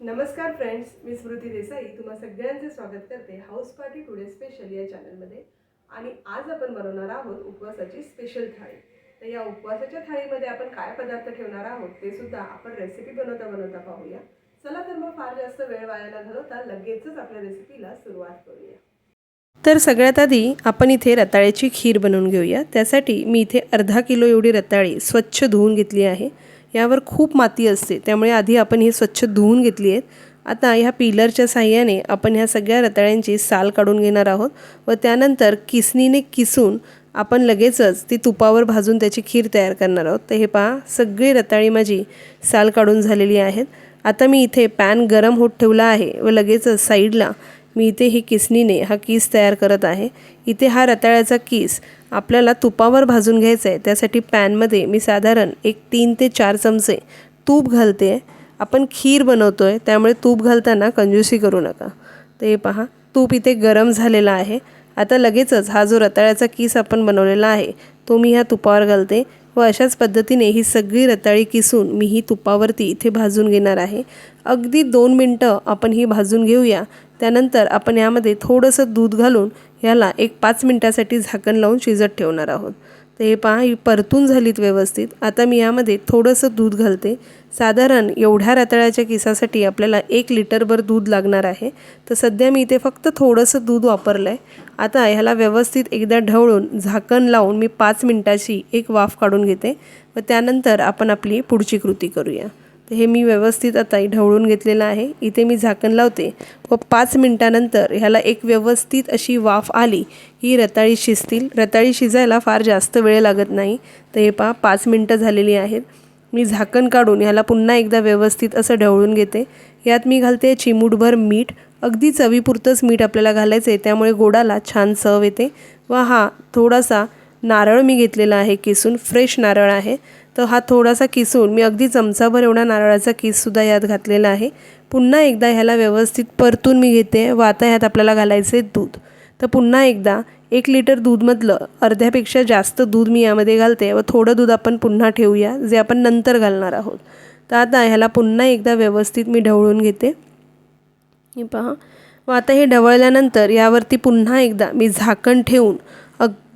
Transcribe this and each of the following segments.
नमस्कार फ्रेंड्स मी स्मृती देसाई. तुम्हा सगळ्यांचे स्वागत करते हाऊस पार्टी टुडे स्पेशल या चॅनलमध्ये. आणि आज आपण बनवणार आहोत उपवासाची स्पेशल थाळी. तर या उपवासाच्या थाळीमध्ये आपण काय पदार्थ ठेवणार आहोत ते सुद्धा आपण रेसिपी बनवता बनवता पाहूया. चला तर मग फार जास्त वेळ वाया घालवता लगेचच आपल्या रेसिपीला सुरुवात करूया. तर सगळ्यात आधी आपण इथे रताळ्याची खीर बनवून घेऊया. त्यासाठी मी इथे अर्धा किलो एवढी रताळी स्वच्छ धुवून घेतली आहे. यावर खूप माती असते. त्यामुळे आधी आपण ही स्वच्छ धुवून घेतली आहेत. आता ह्या पिलरच्या साह्याने आपण ह्या सगळ्या रताळ्यांची साल काढून घेणार आहोत व त्यानंतर किसनीने किसून आपण लगेचच ती तुपावर भाजून त्याची खीर तयार करणार आहोत. तर हे पहा सगळी रताळी माझी साल काढून झालेली आहेत. आता मी इथे पॅन गरम होत ठेवला आहे व लगेचच साईडला मी इथे ही किसनीने हा किस तयार करत आहे. इथे हा रताळ्याचा किस आपल्याला तुपावर भाजून घ्यायचा आहे त्यासाठी पॅनमध्ये मी साधारण एक तीन ते चार चमचे तूप घालते. आहे आपण खीर बनवतो आहे त्यामुळे तूप घालताना कंजूसी करू नका. ते पहा तूप इथे गरम झालेला आहे. आता लगेचच हा जो रताळ्याचा किस आपण बनवलेला आहे तो मी ह्या तुपावर घालते व अशाच पद्धतीने ही सगळी रताळी किसून मी ही तुपावरती इथे भाजून घेणार आहे. अगदी दोन मिनटं आपण ही भाजून घेऊया. त्यानंतर आपण यामध्ये थोडंसं दूध घालून ह्याला एक पाच मिनटासाठी झाकण लावून शिजत ठेवणार आहोत. तर हे पहा ही परतून झालीत व्यवस्थित. आता मी यामध्ये थोडंसं दूध घालते. साधारण एवढ्या रताळ्याच्या किसासाठी आपल्याला एक लिटरभर दूध लागणार आहे. तर सध्या मी इथे फक्त थोडंसं दूध वापरलं आहे आता ह्याला व्यवस्थित एकदा ढवळून झाकण लावून मी पाच मिनटाची एक वाफ काढून घेते व त्यानंतर आपण आपली पुढची कृती करूया. तर हे मी व्यवस्थित आता ढवळून घेतलेलं आहे. इथे मी झाकण लावते. व पाच मिनटानंतर ह्याला एक व्यवस्थित अशी वाफ आली की रताळी शिजतील. रताळी शिजायला फार जास्त वेळ लागत नाही. तर हे पहा पाच मिनटं झालेली आहेत. मी झाकण काढून ह्याला पुन्हा एकदा व्यवस्थित असं ढवळून घेते. यात मी घालते चिमूटभर मीठ. अगदी चवीपुरतंच मीठ आपल्याला घालायचं आहे त्यामुळे गोडाला छान चव येते. व हा थोडासा नारळ मी घेतलेला आहे किसून. फ्रेश नारळ आहे. तर हा थोडासा किसून मी अगदी चमचाभर एवढा नारळाचा किससुद्धा यात घातलेला आहे. पुन्हा एकदा ह्याला व्यवस्थित परतून मी घेते. व आता ह्यात आपल्याला घालायचे दूध. तर पुन्हा एकदा एक लिटर दूधमधलं अर्ध्यापेक्षा जास्त दूध मी यामध्ये घालते व थोडं दूध आपण पुन्हा ठेवूया जे आपण नंतर घालणार आहोत. तर आता ह्याला पुन्हा एकदा व्यवस्थित मी ढवळून घेते. हे पहा. व आता हे ढवळल्यानंतर यावरती पुन्हा एकदा मी झाकण ठेवून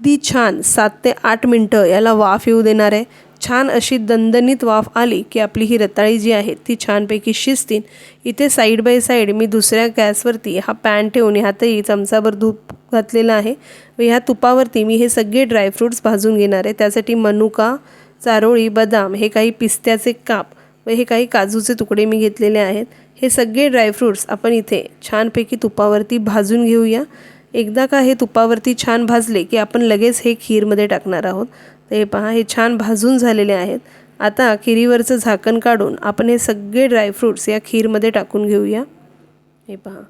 अगदी छान. सात ते आठ मिनटं याला वाफ येऊ देणार आहे. छान अशी दणदणीत वाफ आली की आपली ही रताळी जी आहे ती छानपैकी शिजतील इथे साईड बाय साईड मी दुसऱ्या गॅसवरती हा पॅन ठेवून ह्यातही चमचाभर धूप घातलेला आहे. व ह्या तुपावरती मी हे सगळे ड्रायफ्रूट्स भाजून घेणार आहे. त्यासाठी मनुका चारोळी बदाम हे काही पिस्त्याचे काप व हे काही काजूचे तुकडे मी घेतलेले आहेत. हे सगळे ड्रायफ्रूट्स आपण इथे छानपैकी तुपावरती भाजून घेऊया. एकदा का हे तुपावरती छान भाजले की आपण लगेच हे खीरमध्ये टाकणार आहोत. तर हे पहा हे छान भाजून झालेले आहेत. आता खिरीवरचं झाकण काढून आपण हे सगळे ड्रायफ्रूट्स या खीरमध्ये टाकून घेऊया. हे पहा.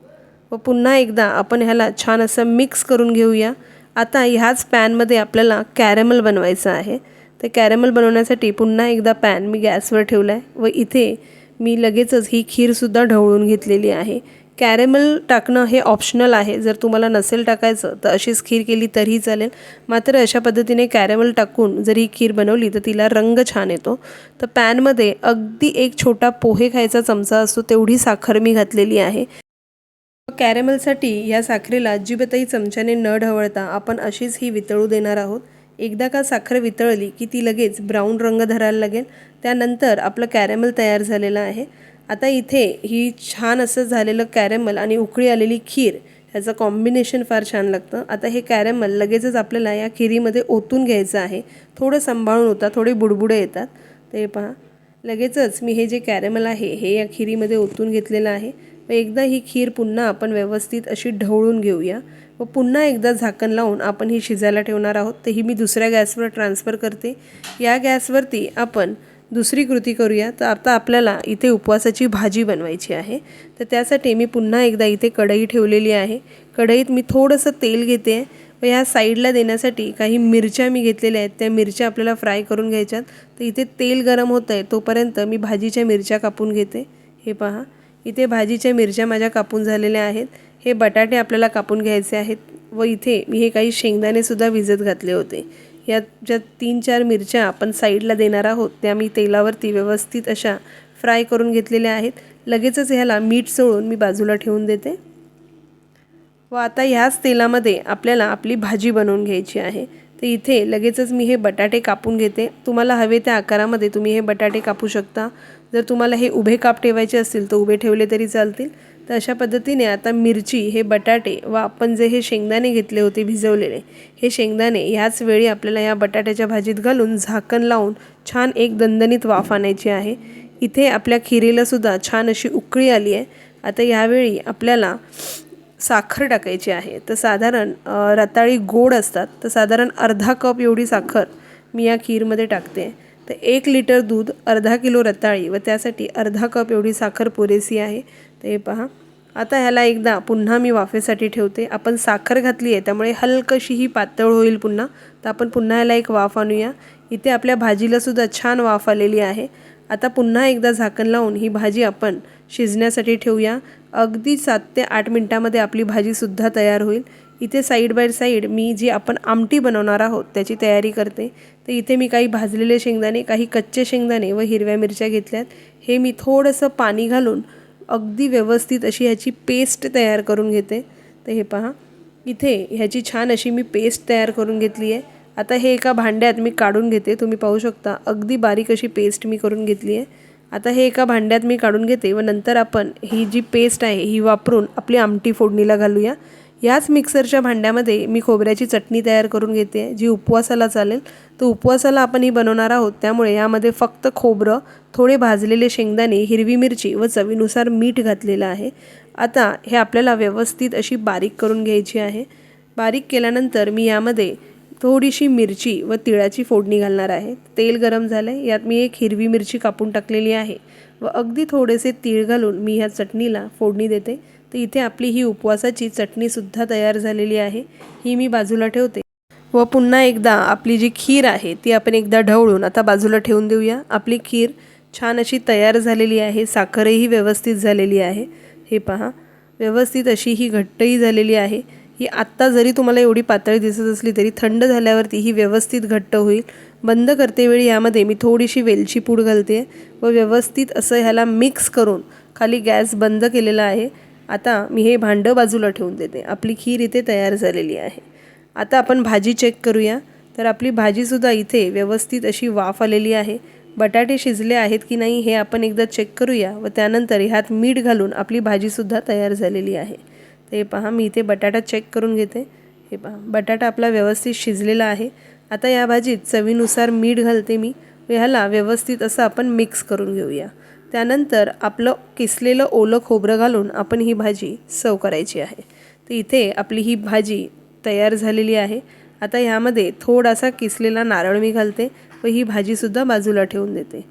व पुन्हा एकदा आपण ह्याला छान असं मिक्स करून घेऊया. आता ह्याच पॅनमध्ये आपल्याला कॅरेमल बनवायचं आहे. तर कॅरेमल बनवण्यासाठी पुन्हा एकदा पॅन मी गॅसवर ठेवला आहे व इथे मी लगेचच ही खीरसुद्धा ढवळून घेतलेली आहे. कॅरेमल टाकणं हे ऑप्शनल आहे. जर तुम्हाला नसेल टाकायचं तर अशीच खीर केली तरीही चालेल. मात्र अशा पद्धतीने कॅरेमल टाकून जर ही खीर बनवली तर तिला रंग छान येतो. तर पॅनमध्ये अगदी एक छोटा पोहे खायचा चमचा असतो तेवढी साखर मी घातलेली आहे. कॅरेमलसाठी या साखरेला अजिबातही चमच्याने न ढवळता आपण अशीच ही वितळू देणार आहोत. एकदा का साखर वितळली की ती लगेच ब्राऊन रंग धरायला लागेल. त्यानंतर आपलं कॅरेमल तयार झालेलं आहे. आता इथे ही छान असं झालेलं कॅरेमल आणि उकळी आलेली खीर ह्याचं कॉम्बिनेशन फार छान लागतं. आता हे कॅरेमल लगेचच आपल्याला या खिरीमध्ये ओतून घ्यायचं आहे. थोडं सांभाळून होता थोडे बुडबुडे येतात. ते पहा. लगेचच मी हे जे कॅरेमल आहे हे या खिरीमध्ये ओतून घेतलेलं आहे. व एकदा ही खीर पुन्हा आपण व्यवस्थित अशी ढवळून घेऊया. व पुन्हा एकदा झाकण लावून आपण ही शिजायला ठेवणार आहोत. तर ही मी दुसऱ्या गॅसवर ट्रान्सफर करते. या गॅसवरती आपण दुसरी कृती करूया. तर आता आपल्याला इथे उपवासाची भाजी बनवायची आहे. तर त्यासाठी मी पुन्हा एकदा इथे कढई ठेवलेली आहे. कढईत मी थोडंसं तेल घेते. व ह्या साईडला देण्यासाठी काही मिरच्या मी घेतलेल्या आहेत. त्या मिरच्या आपल्याला फ्राय करून घ्यायच्यात. तर इथे तेल गरम होतं आहे तोपर्यंत मी भाजीच्या मिरच्या कापून घेते. हे पहा. इथे भाजीच्या मिरच्या माझ्या कापून झालेल्या आहेत. हे बटाटे आपल्याला कापून घ्यायचे आहेत. व इथे मी हे काही शेंगदाणेसुद्धा भिजत घातले होते. यात ज्या तीन चार मिरच्या आपण साईडला देणार आहोत त्या मी तेलावरती व्यवस्थित अशा फ्राय करून घेतलेल्या आहेत. लगेचच ह्याला मीठ चोळून मी बाजूला ठेवून देते. व आता ह्याच तेलामध्ये आपल्याला आपली भाजी बनवून घ्यायची आहे. तर इथे लगेचच मी हे बटाटे कापून घेते. तुम्हाला हवे त्या आकारामध्ये तुम्ही हे बटाटे कापू शकता. जर तुम्हाला हे उभे काप ठेवायचे असतील तर उभे ठेवले तरी चालतील. तर अशा पद्धतीने आता मिरची हे बटाटे व आपण जे हे शेंगदाणे घेतले होते भिजवलेले हे शेंगदाणे ह्याच वेळी आपल्याला या बटाट्याच्या भाजीत घालून झाकण लावून छान एक दणदणीत वाफ आणायची आहे. इथे आपल्या खिरीलासुद्धा छान अशी उकळी आली आहे. आता यावेळी आपल्याला साखर टाकायची आहे. तर साधारण रताळी गोड असतात. तर साधारण अर्धा कप एवढी साखर मी या खीरमध्ये टाकते. तर एक लिटर दूध अर्धा किलो रताळी व त्यासाठी अर्धा कप एवढी साखर पुरेसी आहे. तर हे पहा. आता ह्याला एकदा पुन्हा मी वाफेसाठी ठेवते. आपण साखर घातली आहे त्यामुळे हलकशी ही पातळ होईल पुन्हा. तर आपण पुन्हा ह्याला एक वाफ आणूया. इथे आपल्या भाजीलासुद्धा छान वाफ आलेली आहे. आता पुन्हा एकदा झाकण लावून ही भाजी आपण शिजण्यासाठी ठेवूया. अगदी सात ते आठ मिनटामध्ये आपली भाजीसुद्धा तयार होईल. इथे साईड बाय साईड मी जी आपण आमटी बनवणार आहोत त्याची तयारी करते. तर इथे मी काही भाजलेले शेंगदाणे काही कच्चे शेंगदाणे व हिरव्या मिरच्या घेतल्यात. हे मी थोडंसं पाणी घालून अगदी व्यवस्थित अशी ह्याची पेस्ट तयार करून घेते. तर हे पहा. इथे ह्याची छान अशी मी पेस्ट तयार करून घेतली आहे. आता हे एका भांड्यात मी काढून घेते. तुम्ही पाहू शकता अगदी बारीक अशी पेस्ट मी करून घेतली आहे. आता हे एका भांड्यात मी काढून घेते व नंतर आपण ही जी पेस्ट आहे ही वापरून आपली आमटी फोडणीला घालूया. याच मिक्सरच्या भांड्यामध्ये मी खोबऱ्याची चटणी तयार करून घेते जी उपवासाला चालेल. तर उपवासाला आपण ही बनवणार आहोत. त्यामुळे यामध्ये फक्त खोबरं थोडे भाजलेले शेंगदाणे हिरवी मिरची व चवीनुसार मीठ घातलेलं आहे. आता हे आपल्याला व्यवस्थित अशी बारीक करून घ्यायची आहे. बारीक केल्यानंतर मी यामध्ये थोडीशी मिरची व तिळाची फोडणी घालणार आहे. तेल गरम झालं आहे यात मी एक हिरवी मिरची कापून टाकलेली आहे व अगदी थोडेसे तीळ घालून मी ह्या चटणीला फोडणी देते. तर इथे आपली ही उपवासाची चटणीसुद्धा तयार झालेली आहे. ही मी बाजूला ठेवते. व पुन्हा एकदा आपली जी खीर आहे ती आपण एकदा ढवळून आता बाजूला ठेवून देऊया. आपली खीर छान अशी तयार झालेली आहे साखरही व्यवस्थित झालेली आहे. हे पहा व्यवस्थित अशी ही घट्टही झालेली आहे. ही आत्ता जरी तुम्हाला एवढी पातळी दिसत असली तरी थंड झाल्यावरती ही व्यवस्थित घट्ट होईल. बंद करतेवेळी यामध्ये मी थोडीशी वेलची पूड घालते व व्यवस्थित असं ह्याला मिक्स करून खाली गॅस बंद केलेला आहे. आता मी हे भांडं बाजूला ठेवून देते. आपली खीर इथे तयार झालेली आहे. आता आपण भाजी चेक करूया. तर आपली भाजीसुद्धा इथे व्यवस्थित अशी वाफ आलेली आहे. बटाटे शिजले आहेत की नाही हे आपण एकदा चेक करूया व त्यानंतर ह्यात मीठ घालून आपली भाजीसुद्धा तयार झालेली आहे. तर हे पहा मी इथे बटाटा चेक करून घेते. हे पहा बटाटा आपला व्यवस्थित शिजलेला आहे. आता या भाजीत चवीनुसार मीठ घालते मी ह्याला व्यवस्थित असं आपण मिक्स करून घेऊया. त्यानंतर आपलं किसलेलं ओलं खोबरं घालून आपण ही भाजी सर्व करायची आहे. तर इथे आपली ही भाजी तयार झालेली आहे. आता ह्यामध्ये थोडासा किसलेला नारळ मी घालते व ही भाजीसुद्धा बाजूला ठेवून देते.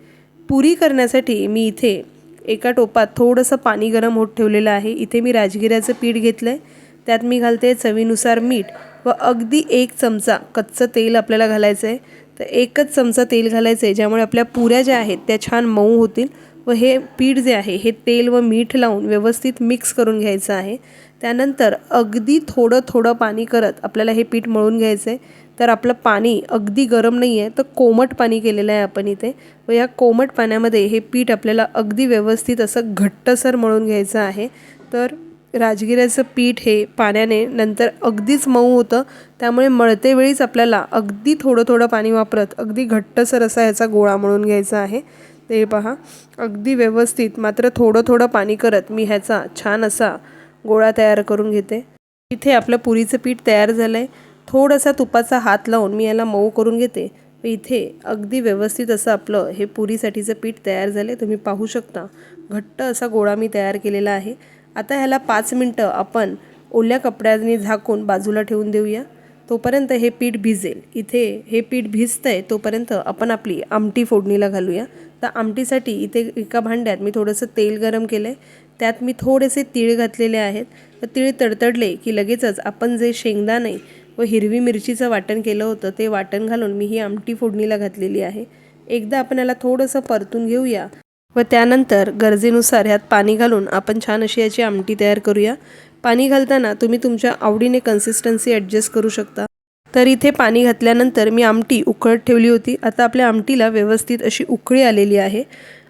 पुरी करण्यासाठी मी इथे एका टोपात थोडंसं पाणी गरम होत ठेवलेलं आहे. इथे मी राजगिऱ्याचं पीठ घेतलं आहे त्यात मी घालते चवीनुसार मीठ व अगदी एक चमचा कच्चं तेल आपल्याला घालायचं आहे तर एकच चमचा तेल घालायचं आहे ज्यामुळे आपल्या पुऱ्या ज्या आहेत त्या छान मऊ होतील. व हे पीठ जे आहे हे तेल व मीठ लावून व्यवस्थित मिक्स करून घ्यायचं आहे. त्यानंतर अगदी थोडं थोडं पाणी करत आपल्याला हे पीठ मळून घ्यायचं आहे तर आपलं पाणी अगदी गरम नाही आहे तर कोमट पाणी केलेलं आहे आपण इथे. व या कोमट पाण्यामध्ये हे पीठ आपल्याला अगदी व्यवस्थित असं घट्टसर मळून घ्यायचं आहे. तर राजगिऱ्याचं पीठ हे पाण्याने नंतर अगदीच मऊ होतं. त्यामुळे मळते वेळीच आपल्याला अगदी थोडं थोडं पाणी वापरत अगदी घट्टसर असा ह्याचा गोळा म्हणून घ्यायचा आहे. ते पहा अगदी व्यवस्थित मात्र थोडं थोडं पाणी करत मी ह्याचा छान असा गोळा तयार करून घेते. इथे आपलं पुरीचं पीठ तयार झालं आहे थोडासा तुपाचा हात लावून मी याला मऊ करून घेते. इथे अगदी व्यवस्थित असं आपलं हे पुरीसाठीचं पीठ तयार झालं तुम्ही पाहू शकता घट्ट असा गोळा मी तयार केलेला आहे. आता ह्याला पाच मिनटं आपण ओल्या कपड्याने झाकून बाजूला ठेवून देऊया. तोपर्यंत हे पीठ भिजेल. इथे हे पीठ भिजतं आहे तोपर्यंत आपण आपली आमटी फोडणीला घालूया. तर आमटीसाठी इथे एका भांड्यात मी थोडंसं तेल गरम केलं आहे त्यात मी थोडेसे तीळ घातलेले आहेत. तर तीळ तडतडले की लगेचच आपण जे शेंगदाणे व हिरवी मिरचीचं वाटण केलं होतं ते वाटण घालून मी ही आमटी फोडणीला घातलेली आहे. एकदा आपण याला थोडंसं परतून घेऊया. व त्यानंतर गरजेनुसार ह्यात पाणी घालून आपण छान अशी याची आमटी तयार करूया. पाणी घालताना तुम्ही तुमच्या आवडीने कन्सिस्टन्सी ॲडजस्ट करू शकता. तर इथे पाणी घातल्यानंतर मी आमटी उकळत ठेवली होती. आता आपल्या आमटीला व्यवस्थित अशी उकळी आलेली आहे.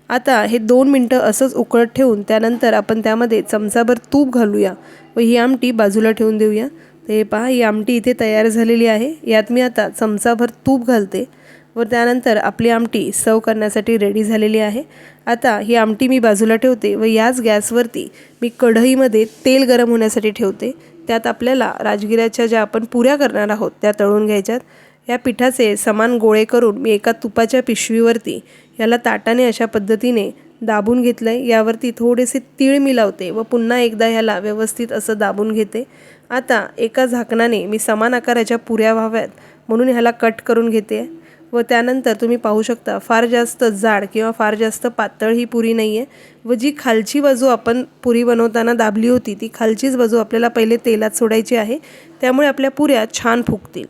आता हे दोन मिनटं असंच उकळत ठेवून त्यानंतर आपण त्यामध्ये चमचाभर तूप घालूया व ही आमटी बाजूला ठेवून देऊया. ते पहा ही आमटी इथे तयार झालेली आहे. यात मी आता चमचाभर तूप घालते. व त्यानंतर आपली आमटी सर्व करण्यासाठी रेडी झालेली आहे. आता ही आमटी मी बाजूला ठेवते व याच गॅसवरती मी कढईमध्ये तेल गरम होण्यासाठी ठेवते. त्यात आपल्याला राजगिऱ्याच्या ज्या आपण पुऱ्या करणार आहोत त्या तळून घ्यायच्यात. या पिठाचे समान गोळे करून मी एका तुपाच्या पिशवीवरती याला ताटाने अशा पद्धतीने दाबून घेतलं आहे यावरती थोडेसे तीळ मी लावते व पुन्हा एकदा ह्याला व्यवस्थित असं दाबून घेते. आता एका झाकणाने मी समान आकाराच्या पुऱ्या व्हाव्यात म्हणून ह्याला कट करून घेते. व त्यानंतर तुम्ही पाहू शकता फार जास्त जाड किंवा फार जास्त पातळ ही पुरी नाही आहे व जी खालची बाजू आपण पुरी बनवताना दाबली होती ती खालचीच बाजू आपल्याला पहिले तेलात सोडायची आहे. त्यामुळे आपल्या पुऱ्या छान फुगतील.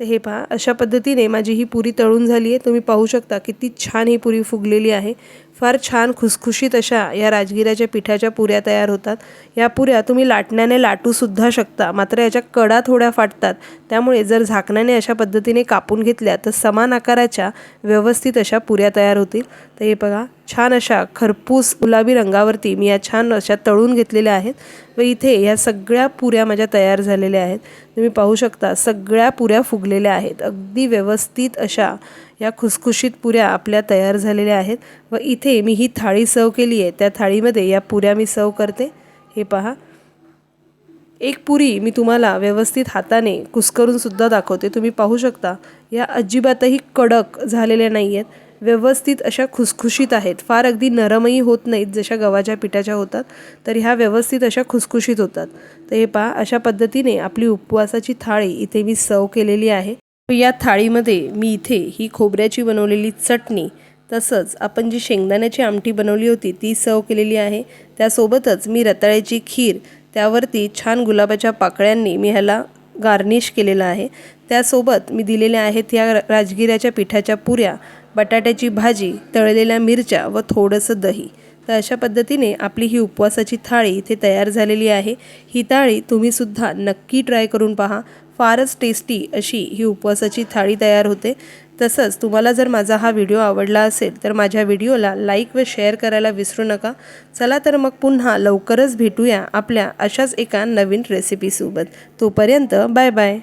तर हे पहा अशा पद्धतीने माझी ही पुरी तळून झाली आहे तुम्ही पाहू शकता किती छान ही पुरी फुगलेली आहे. फार छान खुसखुशीत अशा या राजगिऱ्याच्या पिठाच्या पुऱ्या तयार होतात. या पुऱ्या तुम्ही लाटण्याने लाटूसुद्धा शकता मात्र याच्या कडा थोड्या फाटतात. त्यामुळे जर झाकण्याने अशा पद्धतीने कापून घेतल्या तर समान आकाराच्या व्यवस्थित अशा पुऱ्या तयार होतील. तर हे बघा छान अशा खरपूस गुलाबी रंगावरती मी या छान अशा तळून घेतलेल्या आहेत व इथे ह्या सगळ्या पुऱ्या माझ्या तयार झालेल्या आहेत. तुम्ही पाहू शकता सगळ्या पुऱ्या फुगलेल्या आहेत. अगदी व्यवस्थित अशा या खुसखुशीत पुऱ्या आपल्या तयार झालेल्या आहेत व इथे मी ही थाळी सर्व केली आहे. त्या थाळीमध्ये या पुऱ्या मी सर्व करते. हे पहा. एक पुरी मी तुम्हाला व्यवस्थित हाताने कुस्करून सुद्धा दाखवते. तुम्ही पाहू शकता या अजिबातही कडक झालेल्या नाही आहेत व्यवस्थित अशा खुसखुशीत आहेत. फार अगदी नरमही होत नाहीत जशा गव्हाच्या पिठाच्या होतात तर ह्या व्यवस्थित अशा खुसखुशीत होतात. तर हे पहा अशा पद्धतीने आपली उपवासाची थाळी इथे मी सर्व केलेली आहे. या थाळीमध्ये मी इथे ही खोबऱ्याची बनवलेली चटणी तसंच आपण जी शेंगदाण्याची आमटी बनवली होती ती सर्व केलेली आहे. त्यासोबतच मी रताळ्याची खीर त्यावरती छान गुलाबाच्या पाकळ्यांनी मी ह्याला गार्निश केलेलं आहे. त्यासोबत मी दिलेल्या आहेत या राजगिऱ्याच्या पिठाच्या पुऱ्या बटाट्याची भाजी तळलेल्या मिरच्या व थोडंसं दही. तर अशा पद्धतीने आपली ही उपवासाची थाळी इथे तयार झालेली आहे. ही थाळी तुम्हीसुद्धा नक्की ट्राय करून पहा. फारच टेस्टी अशी ही उपवासाची थाळी तयार होते. तसंच तुम्हाला जर माझा हा व्हिडिओ आवडला असेल तर माझ्या व्हिडिओला लाईक व शेअर करायला विसरू नका. चला तर मग पुन्हा लवकरच भेटूया आपल्या अशाच एका नवीन रेसिपीसोबत तोपर्यंत बाय बाय